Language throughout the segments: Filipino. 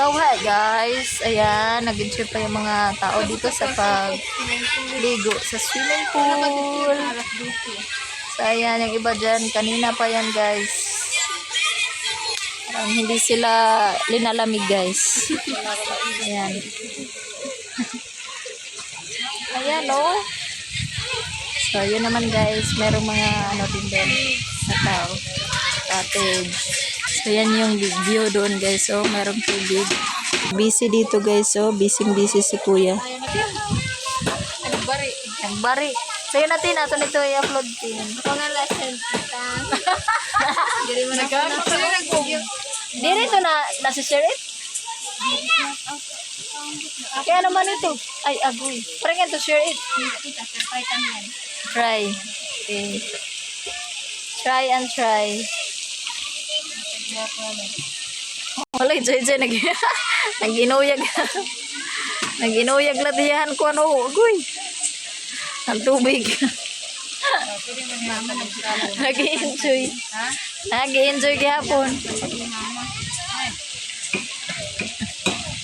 So hi guys, ayan, nag-enjoy pa yung mga tao dito sa pagligo sa swimming pool. So ayan, yung iba dyan, kanina pa yan guys. Parang hindi sila linalamig guys. Ayan. ayan oh. So yun naman guys, merong mga ano din doon na tao. Cottage. So, yan yung view doon, guys. So, merong tubig. Busy dito, guys. So, busy-busy si kuya. Nagbari. Nagbari. So, yun natin. Ato nito i-upload din. Pangala senta. Diri mo nagano ka nag-video. Di rin ito na, nasa-share it? Kaya naman ito. Ay, agoy. Parang yan to share it. Try. Okay. Try and try. Wala, Joy Joy, nag nag-inuyag. nag-inuyag latihan ko ano, agoy. Ang tubig. Nag-enjoy. Nag-enjoy gihapon. Sige mama. Ay.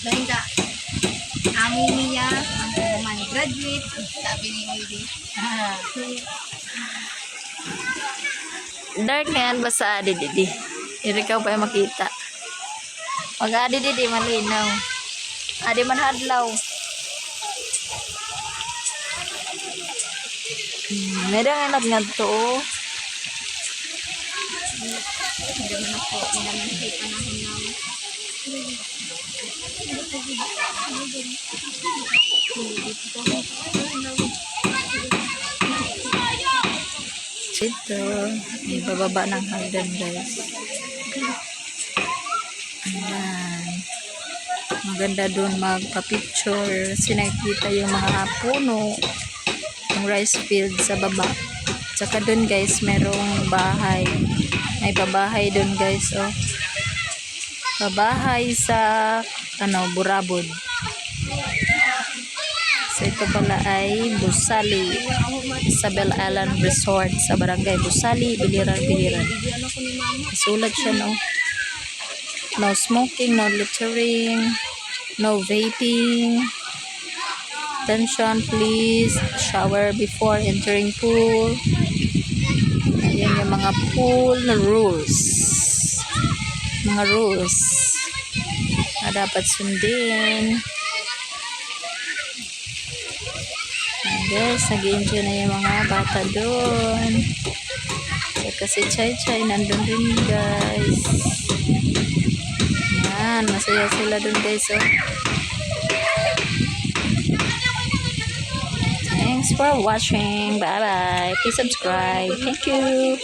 Dahil ka. Amo niya. Naman graduate. Sabi ni. Ah. Dark na yan, basta adi didi. Ka pa makita. Pag adi didi, malinaw. Adi man hadlaw. Hmm, meron nga nga to. oh. Hindi man ako. May ng hagdan guys. Ayan. Maganda doon magpa-picture. Sinakita yung mga puno, yung rice field sa baba. Tsaka doon guys, merong bahay. May pabahay doon guys, oh. Pabahay sa, ano, Burabod. Ito pala ay Busali Isabel Island Resort sa Barangay Busali, Biliran, Biliran. Ko ni mama? Sulat siya no. No smoking, no littering, no vaping. Attention please, shower before entering pool. Ayan yung mga pool rules. Mga rules na dapat sundin. Ayan guys, nag-enjoy na yung mga bata doon. Saka si Chay Chay nandun rin guys. Yan, masaya sila doon guys. Oh. Thanks for watching. Bye bye. Please subscribe. Thank you.